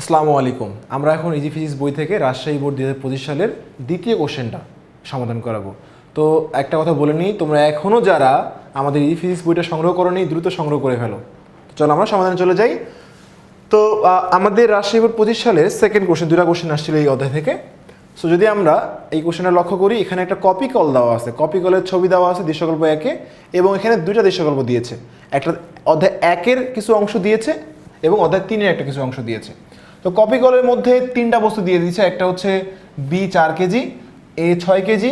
আসসালামু আলাইকুম। আমরা এখন ইজি ফিজিক্স বই থেকে রাজশাহী বোর্ড দু হাজার পঁচিশ সালের দ্বিতীয় কোশ্চেনটা সমাধান করাবো। তো একটা কথা বলে নিই, তোমরা এখনও যারা আমাদের ইজি ফিজিক্স বইটা সংগ্রহ করো নি দ্রুত সংগ্রহ করে ফেলো। চলো আমরা সমাধানে চলে যাই। তো আমাদের রাজশাহী বোর্ড পঁচিশ সালের সেকেন্ড কোশ্চেন দুটা কোশ্চেন আসছিল এই অধ্যায় থেকে। সো যদি আমরা এই কোশ্চেনটা লক্ষ্য করি, এখানে একটা কপি কল দেওয়া আছে। কপি কলের ছবি দেওয়া আছে দৃশ্যকল্প একে, এবং এখানে দুইটা দৃশ্যকল্প দিয়েছে। একটা অধ্যায় একের কিছু অংশ দিয়েছে, এবং অধ্যায় তিনের একটা কিছু অংশ দিয়েছে। তো কপি কলের মধ্যে তিনটা বস্তু দিয়ে দিয়েছে। একটা হচ্ছে বি চার কেজি এ ছয় কেজি,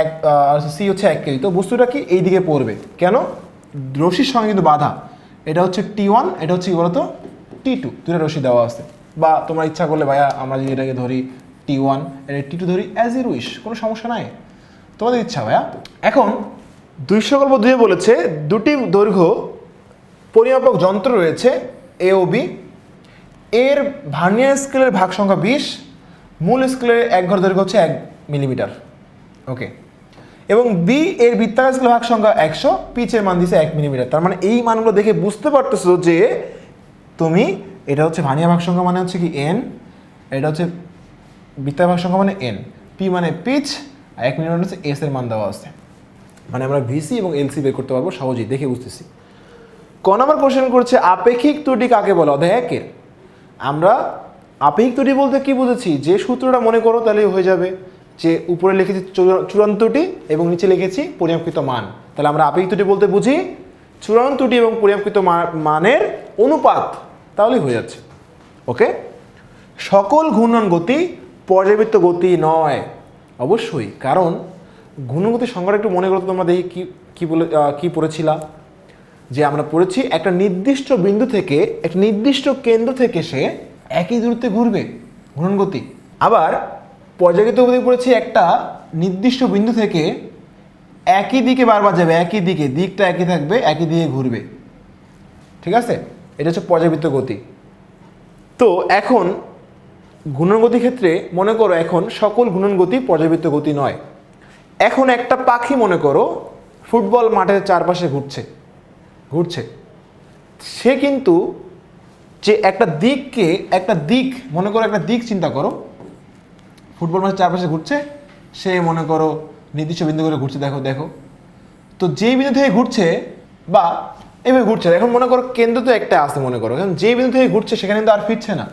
এক সি হচ্ছে এক কেজি। তো বস্তুটা কি এই দিকে পড়বে? কেন? রশির সঙ্গে কিন্তু বাধা। এটা হচ্ছে টি ওয়ান এটা হচ্ছে কি বলতো? টি টু দুটো রশি দেওয়া আছে। বা তোমরা ইচ্ছা করলে ভাইয়া আমরা যদি এটাকে ধরি টি ওয়ান এটা টি টু ধরি অ্যাজ ইর উইশ কোনো সমস্যা নাই। তোমাদের ইচ্ছা ভাইয়া? এখন দুইশো গল্প দুয়ে বলেছে, দুটি দৈর্ঘ্য পরিমাপক যন্ত্র রয়েছে এ ও বি এর ভার্নিয়ার স্কেলের ভাগ সংখ্যা বিশ, মূল স্কেলের এক ঘর দৈর্ঘ্য হচ্ছে এক মিলিমিটার। ওকে এবং বি এর বৃত্তাকার স্কেলের ভাগ সংখ্যা একশো পিচের মান দিছে এক মিলিমিটার। তার মানে এই মানগুলো দেখে বুঝতে পারতেছো যে তুমি, এটা হচ্ছে ভানিয়া ভাগ সংখ্যা মানে হচ্ছে কি এন এটা হচ্ছে বৃত্তাকার ভাগ সংখ্যা মানে এন পি মানে পিচ আর এক মিলিমিটার হচ্ছে এস এর মান দেওয়া আছে। মানে আমরা ভিসি এবং এলসি বের করতে পারব, সহজেই দেখে বুঝতেছি। ক নম্বর কোশ্চেন করছে, আপেক্ষিক ত্রুটি কাকে বলে? অধ্যায় একের। আমরা আপেক্ষিক ত্রুটি বলতে কি বুঝেছি? যে সূত্রটা মনে করো তাহলেই হয়ে যাবে যে উপরে লিখেছি চূড়া- চূড়ান্ত এবং নিচে লিখেছি পরিমাপকৃত মান। তাহলে আমরা আপেক্ষিক ত্রুটি বলতে বুঝি চূড়ান্তটি এবং পরিমাপকৃত মানের অনুপাত তাহলেই হয়ে যাচ্ছে। ওকে সকল ঘূর্ণন গতি পর্যাবৃত্ত গতি নয়। অবশ্যই, কারণ ঘূর্ণন গতির সংজ্ঞাটা একটু মনে করতে তোমরা দেখি কি কি বলে কি পড়েছিলাম যে আমরা পড়েছি, একটা নির্দিষ্ট বিন্দু থেকে, একটা নির্দিষ্ট কেন্দ্র থেকে সে একই দূরত্বে ঘুরবে, ঘূর্ণন গতি। আবার পর্যায়িত গতি পড়েছি একটা নির্দিষ্ট বিন্দু থেকে, একই দিকে বারবার যাবে, একই দিকে, দিকটা একই থাকবে, একই দিকে ঘুরবে। ঠিক আছে? এটা হচ্ছে পর্যাবৃত্ত গতি। তো এখন ঘূর্ণন গতির ক্ষেত্রে মনে করো এখন সকল ঘূর্ণন গতি পর্যাবৃত্ত গতি নয়। এখন একটা পাখি মনে করো, ফুটবল মাঠের চারপাশে ঘুরছে। ঘুরছে সে কিন্তু যে একটা দিককে, একটা দিক, মনে করো একটা দিক চিন্তা করো, ফুটবল মাঠের চারপাশে ঘুরছে, সে মনে করো নির্দিষ্ট বিন্দু করে ঘুরছে, দেখো দেখো। তো যেই বিন্দু থেকে ঘুরছে, বা এভাবে ঘুরছে, এখন মনে করো কেন্দ্র তো একটা আছে মনে করো, এখন যে বিন্দু থেকে ঘুরছে, সেখানে কিন্তু আর ফিরছে না।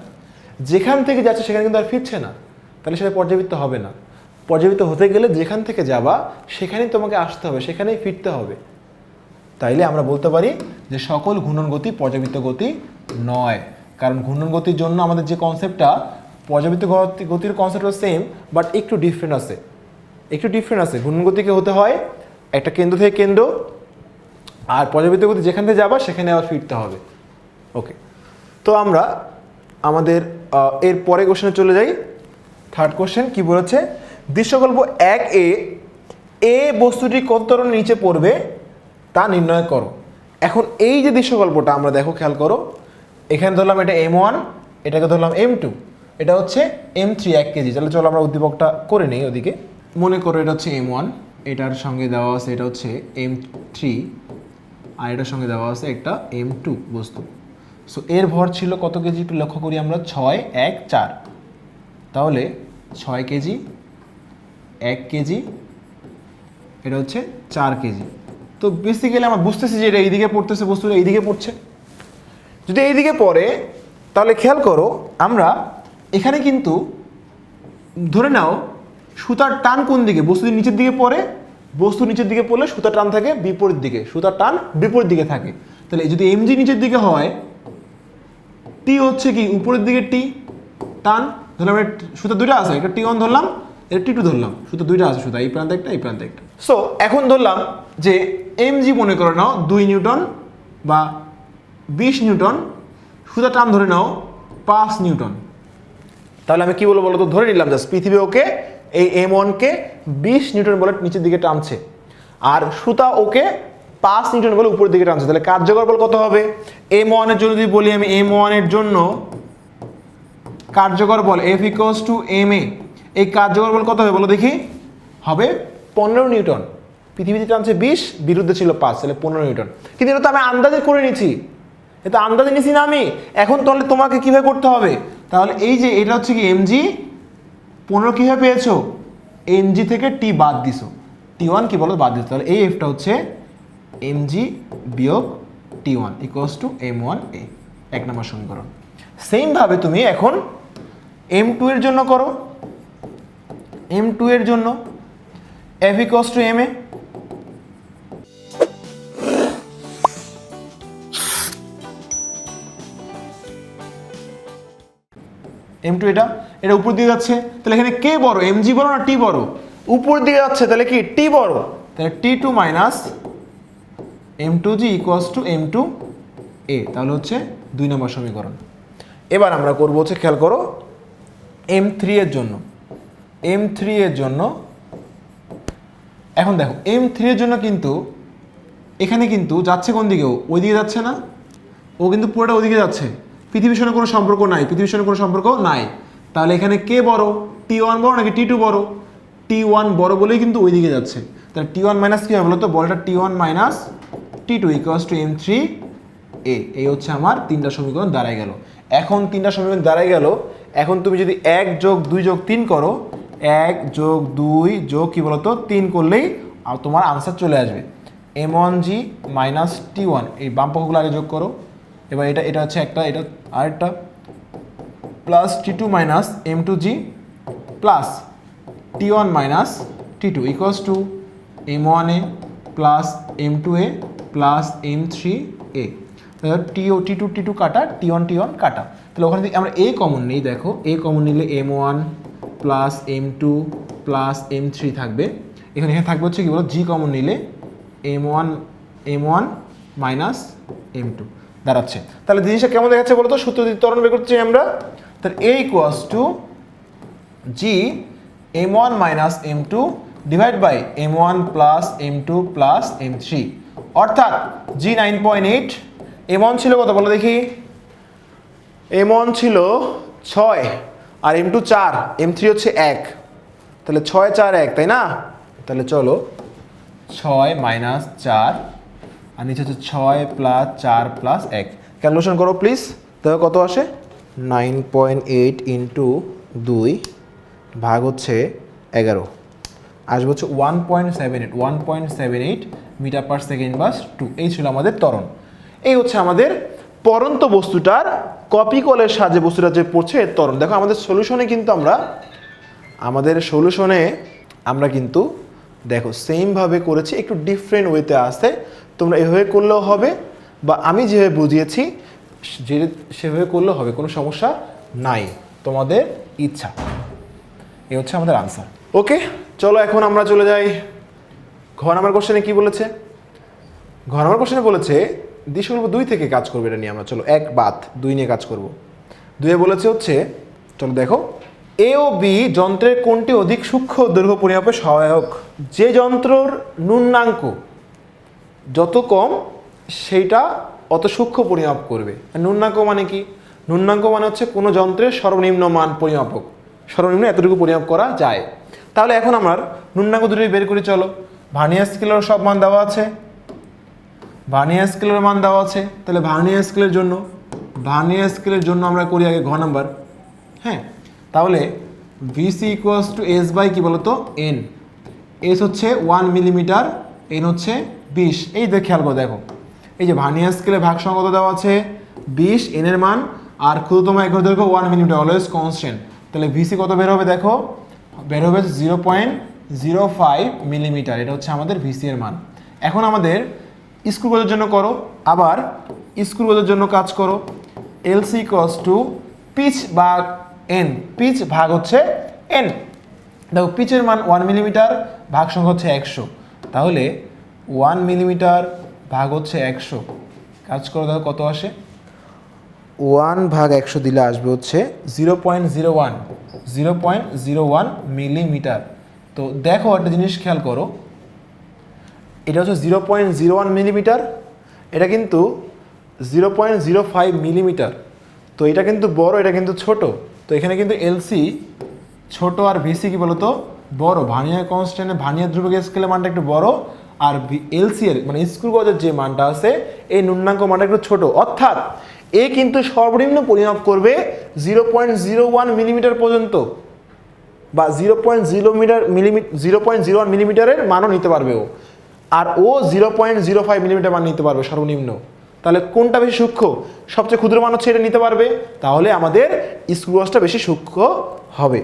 যেখান থেকে যাচ্ছে, সেখানে কিন্তু আর ফিরছে না। তাহলে সেটা পর্যাবৃত্ত হবে না। পর্যাবৃত্ত হতে গেলে যেখান থেকে যাবা, সেখানেই তোমাকে আসতে হবে, সেখানেই ফিরতে হবে। তাইলে আমরা বলতে পারি যে সকল ঘূর্ণন গতি পর্যাবৃত্ত গতি নয়। কারণ ঘূর্ণন গতির জন্য আমাদের যে কনসেপ্টটা পর্যাবৃত্ত গতি- গতির কনসেপ্টটা সেম বাট একটু ডিফারেন্ট আছে। একটু ডিফারেন্ট আছে। ঘূর্ণন গতিকে হতে হয় একটা কেন্দ্র থেকে কেন্দ্র, আর পর্যাবৃত্ত গতি যেখান থেকে যাবা, সেখানে আবার ফিরতে হবে। ওকে তো আমরা আমাদের এর পরে কোশ্চেনে চলে যাই। থার্ড কোশ্চেন কি বলেছে? দৃশ্যকল্প এক এ এ বস্তুটি কত ধরনের নিচে পড়বে? তা নির্ণয় করো। এখন এই যে দৃশ্যকল্পটা আমরা দেখো, খেয়াল করো, এখানে ধরলাম এটা এম ওয়ান এটাকে ধরলাম এম টু এটা হচ্ছে এম থ্রি এক কেজি। তাহলে চলো আমরা উদ্দীপকটা করে নিই ওদিকে। মনে করো এটা হচ্ছে এম ওয়ান এটার সঙ্গে দেওয়া আছে, এটা হচ্ছে এম থ্রি আর এটার সঙ্গে দেওয়া আছে একটা এম টু বস্তু। সো এর ভর ছিল কত কেজি একটু লক্ষ্য করি আমরা, ছয় এক চার। তাহলে ছয় কেজি, এক কেজি, এটা হচ্ছে চার কেজি। তো বেসিক্যালি আমরা বুঝতেছি যে এটা এইদিকে পড়তেছে, বস্তুটা এইদিকে পড়ছে। যদি এইদিকে পড়ে, তাহলে খেয়াল করো, আমরা এখানে কিন্তু ধরে নাও, সুতার টান কোন দিকে? বস্তু নিচের দিকে পড়ে, বস্তু নিচের দিকে পড়লে সুতার টান থাকে বিপরীত দিকে। সুতার টান বিপরীত দিকে থাকে। তাহলে যদি এমজি নিচের দিকে হয় টি হচ্ছে কি উপরের দিকে টি টান, ধরলাম সুতা দুইটা আছে একটা টি ওয়ান ধরলাম, এটা টি টু ধরলাম, সুতা দুইটা আছে সুতা, এই প্রান্তে একটা, এই প্রান্তে একটা। সো এখন ধরলাম যে এমজি মনে করে নাও দুই নিউটন বা বিশ নিউটন, সুতা টান ধরে নাও পাঁচ নিউটন। তাহলে আমি কি বলব বলো তো ধরে নিলাম জাস্ট পৃথিবী ওকে, এই এম ওয়ানকে বিশ নিউটন বলে নিচের দিকে টানছে। আর সুতা ওকে পাঁচ নিউটন বলে উপরের দিকে টানছে। তাহলে কার্যকর বল কত হবে? এম ওয়ানের জন্য যদি বলি আমি এম ওয়ানের জন্য, কার্যকর বল F equals to M A এই কার্যকর বল কত হবে বলো দেখি? হবে পনেরো নিউটন। পৃথিবীতে টানছে বিশ, বিরুদ্ধে ছিল পাঁচ, তাহলে পনেরো নিউটন। কিন্তু এটা তো আমি আন্দাজে করে নিছি এটা আন্দাজে নিছি না আমি। এখন তাহলে তোমাকে কীভাবে করতে হবে? তাহলে এই যে এটা হচ্ছে কি এমজি পনেরো কীভাবে পেয়েছ? এমজি থেকে টি বাদ দিছো। টি ওয়ান কী বলো? বাদ দিছো। তাহলে এই এফটা হচ্ছে এমজি বিয়োগ T one equals to M one A এক নম্বর সমীকরণ। সেমভাবে তুমি এখন এম টু এর জন্য করো। এম টু এর জন্য। F equals to M A M two এটা এটা উপর দিকে যাচ্ছে। তাহলে এখানে কে বড় এম জি বড় না টি বড়? উপর দিকে যাচ্ছে তাহলে কি টি বড়? তাহলে T two minus M two G equals to M two A তাহলে হচ্ছে দুই নম্বর সমীকরণ। এবার আমরা করব হচ্ছে খেয়াল করো এম থ্রি এর জন্য। এম থ্রি এর জন্য এখন দেখো এম থ্রি এর জন্য কিন্তু এখানে কিন্তু যাচ্ছে কোন দিকেও ওই দিকে যাচ্ছে না? ও কিন্তু পুরোটা ওদিকে যাচ্ছে। পৃথিবীর সঙ্গে কোনো সম্পর্ক নাই, পৃথিবীর সঙ্গে কোনো সম্পর্ক নাই। তাহলে এখানে কে বড়? টি ওয়ান বড় নাকি টি টু বড়? টি ওয়ান বড় বলেই কিন্তু ওই দিকে যাচ্ছে। তাহলে টি ওয়ান মাইনাস কী হবে বলতো? বলটা T one minus T two equals to M three A এই হচ্ছে আমার তিনটা সমীকরণ দাঁড়ায় গেল। এখন তিনটা সমীকরণ দাঁড়ায় গেল। এখন তুমি যদি এক যোগ দুই যোগ তিন করো, এক যোগ দুই যোগ কী বলতো? তিন করলেই তোমার আনসার চলে আসবে। M one G minus T one এই বাম আগে যোগ করো। এবার এটা এটা হচ্ছে একটা এটা আরেকটা plus T two minus M two G plus T one minus T two equals to M one A plus M two A plus M three A T O T two T two কাটা T one T one কাটা। তাহলে ওখানে আমরা এ common নেই, দেখো A common নিলে M one plus M two plus M three থাকবে। এখানে এখানে থাকবে হচ্ছে কি বলো? জি কমন নিলে M one M one minus M two দাঁড়াচ্ছে। তাহলে জিনিসটা কেমন দেখাচ্ছে বলতো? সূত্র দিয়ে ত্বরণ বের করছি আমরা। তাহলে A equals to G M one minus M two divide by M one plus M two plus M three অর্থাৎ G nine point eight M one ছিল কত বলো দেখি? এম ওয়ান ছিল ছয় আর এম টু চার এম থ্রি হচ্ছে এক। তাহলে ছয় চার এক তাই না? তাহলে চলো। ছয় মাইনাস চার আর নিচে হচ্ছে ছয় প্লাস চার প্লাস এক। ক্যালকুলেশন করো প্লিজ দেখো কত আসে? নাইন পয়েন্ট এইট ইন্টু দুই ভাগ হচ্ছে এগারো। আসবে হচ্ছে one point seven eight, one point seven eight metre per second bus to. এই ছিল আমাদের তরণ এই হচ্ছে আমাদের পরন্ত বস্তুটার কপি কলের সাহায্যে বস্তুটা যে পড়ছে এর ত্বরণ। দেখো আমাদের সলিউশনে কিন্তু আমরা, আমাদের সলিউশনে আমরা কিন্তু দেখো সেমভাবে করেছি, একটু ডিফারেন্ট ওয়েতে আসে তোমরা এভাবে করলেও হবে, বা আমি যেভাবে বুঝিয়েছি, যে সেভাবে করলেও হবে, কোনো সমস্যা নাই, তোমাদের ইচ্ছা। এই হচ্ছে আমাদের আনসার ওকে চলো এখন আমরা চলে যাই। ঘ নাম্বার কোশ্চেনে কি বলেছে? ঘ নাম্বার কোশ্চেনে বলেছে দিশকল্প দুই থেকে কাজ করবে এটা নিয়ে আমরা। চলো, এক বাত, দুই নিয়ে কাজ করব। দুয়ে বলেছে হচ্ছে, চলো দেখো। এ ও বি যন্ত্রের কোনটি অধিক সূক্ষ্ম দৈর্ঘ্য পরিমাপে সহায়ক? যে যন্ত্রর নূন্যাঙ্ক যত কম, সেইটা অত সূক্ষ্ম পরিমাপ করবে। আর ন্যূনাঙ্ক মানে কি? নূন্যাঙ্ক মানে হচ্ছে কোনো যন্ত্রের সর্বনিম্ন মান পরিমাপক। সর্বনিম্ন এতটুকু পরিমাপ করা যায়। তাহলে এখন আমার নূন্যাঙ্ক দুটোই বের করে, চলো। ভার্নিয়ার স্কেলের সব মান দেওয়া আছে। ভার্নিয়ার স্কেলের মান দেওয়া আছে। তাহলে ভার্নিয়ার স্কেলের জন্য ভার্নিয়ার স্কেলের জন্য আমরা করি আগে ঘ নাম্বার। হ্যাঁ? তাহলে VC equals to S by কী বলতো? এন এস হচ্ছে ওয়ান মিলিমিটার এন হচ্ছে বিশ। এই দেখ খেয়াল করে দেখো। এই যে ভার্নিয়ার স্কেলে ভাগ সংগত দেওয়া আছে বিশ এনের মান আর ক্ষুদ্রতম এক দৈর্ঘ্য ওয়ান মিলিমিটার অলওয়েজ কনস্ট্যান্ট তাহলে ভিসি কত বের হবে দেখো? বের হবে zero point zero five millimetre এটা হচ্ছে আমাদের ভিসি এর মান। এখন আমাদের স্ক্রু গজের জন্য করো আবার স্ক্রু গজের জন্য কাজ করো। এলসি কস টু পিচ ভাগ এন পিচ ভাগ হচ্ছে এন দেখো পিচের মান ওয়ান মিলিমিটার ভাগ সংখ্যা হচ্ছে একশো। তাহলে ওয়ান মিলিমিটার ভাগ হচ্ছে একশো। কাজ করে দেখো কত আসে? ওয়ান ভাগ একশো দিলে আসবে হচ্ছে zero point zero one zero point zero one millimetre তো দেখো একটা জিনিস খেয়াল করো। এটা হচ্ছে zero point zero one millimetre এটা কিন্তু zero point zero five millimetre তো এটা কিন্তু বড় এটা কিন্তু ছোট। তো এখানে কিন্তু এলসি ছোট আর ভিসি কি বলতো? বড়। ভানিয়া কনস্ট্যান্টে ভানিয়া ধ্রুবক স্কেলের মানটা একটু বড় আর এলসি এর মানে স্ক্রু গজের যে মানটা আছে, এই নূন্যাঙ্ক মানটা একটু ছোট। অর্থাৎ এ কিন্তু সর্বনিম্ন পরিমাপ করবে zero point zero one millimetre পর্যন্ত বা zero point zero metre millimetre zero point zero one মিলিমিটারের মানও নিতে পারবে ও। আর ও zero point zero five millimetre মান নিতে পারবে সর্বনিম্ন। তাহলে কোনটা বেশি সূক্ষ্ম? সবচেয়ে ক্ষুদ্র মান হচ্ছে এটা নিতে পারবে, তাহলে আমাদের স্ক্রুয়াসটা বেশি সূক্ষ্ম হবে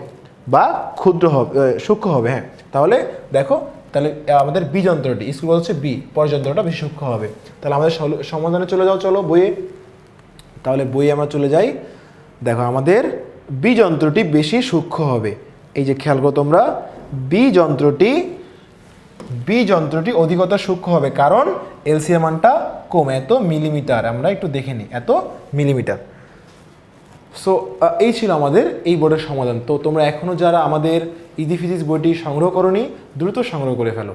বা ক্ষুদ্র হবে সূক্ষ্ম হবে হ্যাঁ। তাহলে দেখো, তাহলে আমাদের বি যন্ত্রটি স্ক্রুয়াস হচ্ছে বি, পরের যন্ত্রটা বেশি সূক্ষ্ম হবে। তাহলে আমাদের সমাধানে চলে যাও, চলো বইয়ে। তাহলে বইয়ে আমরা চলে যাই। দেখো, আমাদের বি যন্ত্রটি বেশি সূক্ষ্ম হবে। এই যে খেয়াল করো তোমরা, বি যন্ত্রটি বি যন্ত্রটি অধিকতর সূক্ষ্ম হবে, কারণ এলসিএম মানটা কম, এত মিলিমিটার আমরা একটু দেখে নিই, এত মিলিমিটার সো এই ছিল আমাদের এই বোর্ডের সমাধান। তো তোমরা এখনও যারা আমাদের ইজি ফিজিক্স বইটি সংগ্রহ করনি, দ্রুত সংগ্রহ করে ফেলো।